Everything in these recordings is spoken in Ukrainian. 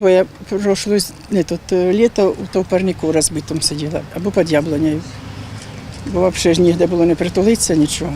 Бо я прошло не тут е, літо у товпарнику розбитому сиділа або під яблунею. Бо взагалі ж ніде було не притулитися, нічого.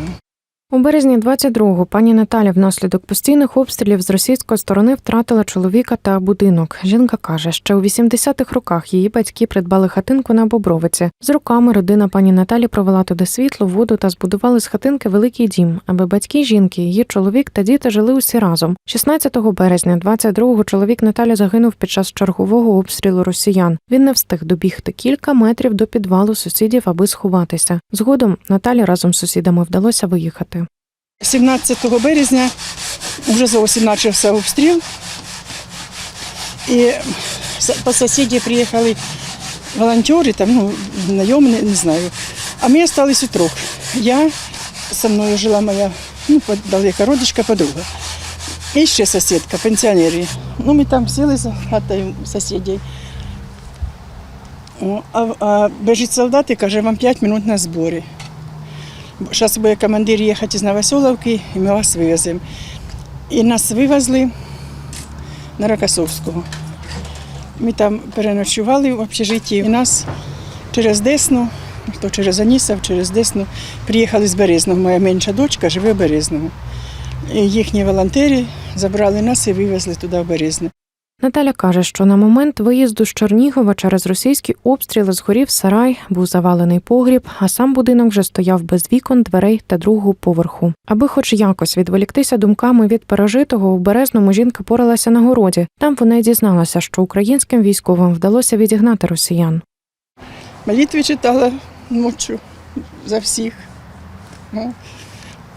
У березні 22-го пані Наталя внаслідок постійних обстрілів з російської сторони втратила чоловіка та будинок. Жінка каже, що у 80-х роках її батьки придбали хатинку на Бобровиці. З роками родина пані Наталі провела туди світло, воду та збудували з хатинки великий дім, аби батьки жінки, її чоловік та діти жили усі разом. 16 березня 22-го чоловік Наталі загинув під час чергового обстрілу росіян. Він не встиг добігти кілька метрів до підвалу сусідів, аби сховатися. Згодом Наталі разом з сусідами вдалося виїхати. 17 березня вже зовсім почався обстріл. І по сусіді приїхали волонтери, там, ну, знайомі, не, знаю. А ми залишилися утрох. Я, со мною жила моя ну, далека родичка, подруга. І ще сусідка, пенсіонери. Ну, ми там сіли за хатою сусідів. А, а біжить солдат і каже, вам 5 минут на зборі. Зараз буде командир їхати з Новоселовки, і ми вас вивеземо. І нас вивезли на Рокосовського. Ми там переночували в общежитті. І нас через Десну, то через Анісов, через Десну, приїхали з Березного. Моя менша дочка живе в Березному. І їхні волонтери забрали нас і вивезли туди в Березне. Наталя каже, що на момент виїзду з Чернігова через російські обстріли згорів сарай, був завалений погріб, а сам будинок вже стояв без вікон, дверей та другого поверху. Аби хоч якось відволіктися думками від пережитого, у Березному жінка поралася на городі. Там вона й дізналася, що українським військовим вдалося відігнати росіян. Молитви читала ночью за всіх. Ну,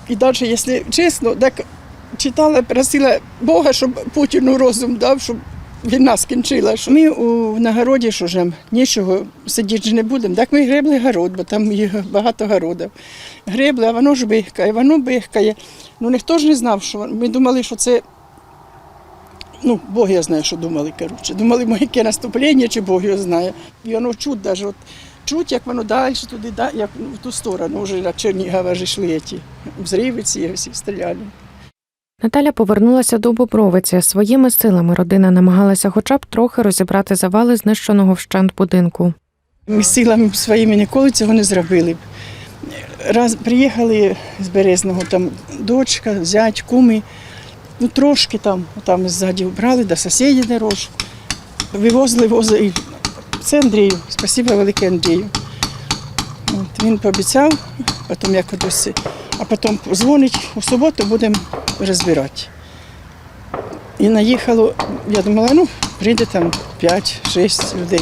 і навіть, якщо чесно, так читала, просила Бога, щоб Путіну розум дав, щоб війна скінчилася. Ми у нагороді, що ж нам нічого сидіти не будемо. Так ми гребли город, бо там є багато городів. Гребли, а воно ж бихкає, воно бихкає. Ну ніхто ж не знав, що ми думали, що це. Ну, Бог я знає, що думали, коротше. Думали, ми яке наступлення, чи Бог його знає. І воно чуть даже, от, чуть, як воно далі туди, як в ту сторону, вже на Чернігова ж йшли ті взриви ці всі стріляли. Наталя повернулася до Бобровиці. Своїми силами родина намагалася хоча б трохи розібрати завали знищеного вщент будинку. Ми силами своїми ніколи цього не зробили б. Раз приїхали з Березного, там дочка, зять, куми, ну трошки там, там ззаді брали, до сусідів дорожку. Вивозили, возили. Це Андрію, спасибо велике Андрію. От, він пообіцяв, потім як ось, а потім дзвонить, у суботу будемо розбирати. І наїхало, я думала, ну, прийде там 5-6 людей.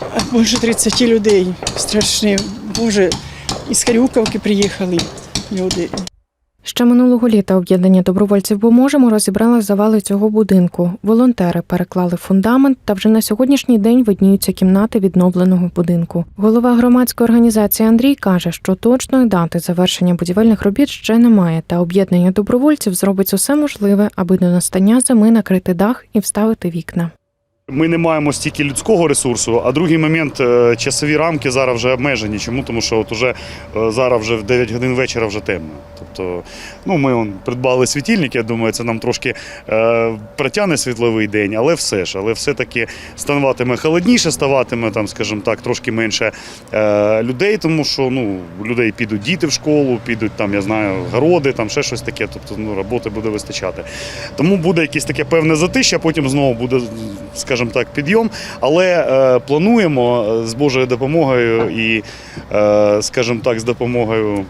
А більше 30 людей. Страшні. Боже, із Харюковки приїхали люди. Ще минулого літа об'єднання добровольців «Поможемо» розібрали завали цього будинку. Волонтери переклали фундамент, та вже на сьогоднішній день видніються кімнати відновленого будинку. Голова громадської організації Андрій каже, що точної дати завершення будівельних робіт ще немає, та об'єднання добровольців зробить усе можливе, аби до настання зими накрити дах і вставити вікна. Ми не маємо стільки людського ресурсу, а другий момент е, часові рамки зараз вже обмежені. Чому? Тому що от уже е, зараз вже в 9 годин вечора вже темно. Тобто, ну ми он, придбали світильник, я думаю, це нам трошки е, протягне світловий день, але все ж, але все-таки ставатиме холодніше, ставатиме там, скажімо так, трошки менше е, людей, тому що ну, людей підуть діти в школу, підуть там, я знаю, городи, там ще щось таке, тобто ну, роботи буде вистачати. Тому буде якесь таке певне затища, потім знову буде, скажімо так, підйом. Але е, плануємо е, з Божою допомогою і, е, скажімо так, з допомогою.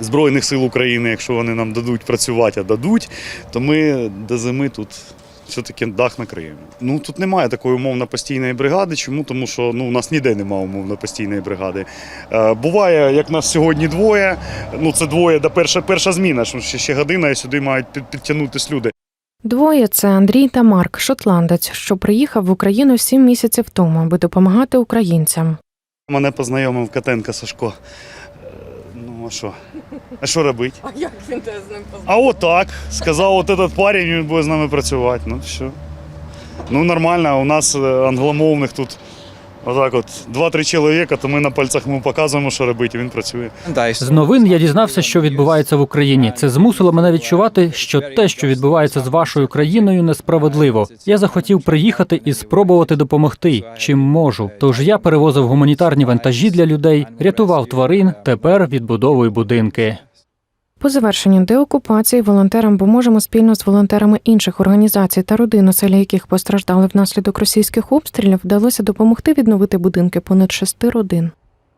Збройних сил України, якщо вони нам дадуть працювати, а дадуть, то ми до зими тут все-таки дах накриємо. Ну тут немає такої умовно постійної бригади. Чому? Тому що ну, у нас ніде немає умовно постійної бригади. Е, буває, як нас сьогодні двоє. Ну це двоє до перша, перша зміна. що Ще, ще година, і сюди мають під, підтягнутися люди. Двоє це Андрій та Марк, шотландець, що приїхав в Україну сім місяців тому, аби допомагати українцям. Мене познайомив Катенка Сашко. Е, Ну, а що? А що робити? А як він те з ним А отак. Сказав, от этот парень він буде з нами працювати. Ну все. Ну нормально, у нас е, англомовних тут Отак от, два-три чоловіка, то ми на пальцях йому показуємо, що робити, він працює. З новин я дізнався, що відбувається в Україні. Це змусило мене відчувати, що те, що відбувається з вашою країною, несправедливо. Я захотів приїхати і спробувати допомогти, чим можу. Тож я перевозив гуманітарні вантажі для людей, рятував тварин. Тепер відбудовую будинки. По завершенню деокупації волонтерам поможемо спільно з волонтерами інших організацій та родин, оселі яких постраждали внаслідок російських обстрілів, вдалося допомогти відновити будинки понад шести родин.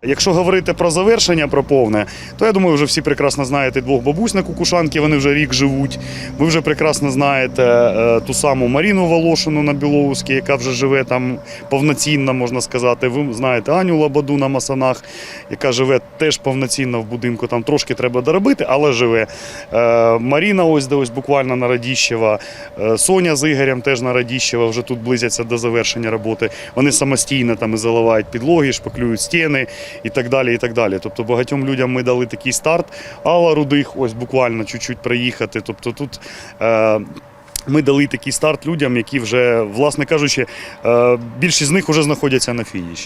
Якщо говорити про завершення, про повне, то я думаю, вже всі прекрасно знаєте двох бабусь на Кукушанки, вони вже рік живуть. Ви вже прекрасно знаєте е, ту саму Маріну Волошину на Білоуській, яка вже живе там повноцінно, можна сказати. Ви знаєте Аню Лабаду на Масанах, яка живе теж повноцінно в будинку. Там трошки треба доробити, але живе. Е, Маріна, ось де ось буквально на Радіщева, Е, Соня з Ігорем теж на Радіщева, вже тут близяться до завершення роботи. Вони самостійно там і заливають підлоги, шпаклюють стіни і так далі. і так далі. Тобто багатьом людям ми дали такий старт. Алла Рудих, ось буквально чуть-чуть приїхати. Тобто тут. Е, ми дали такий старт людям, які вже, власне кажучи, е, більшість з них вже знаходяться на фініші.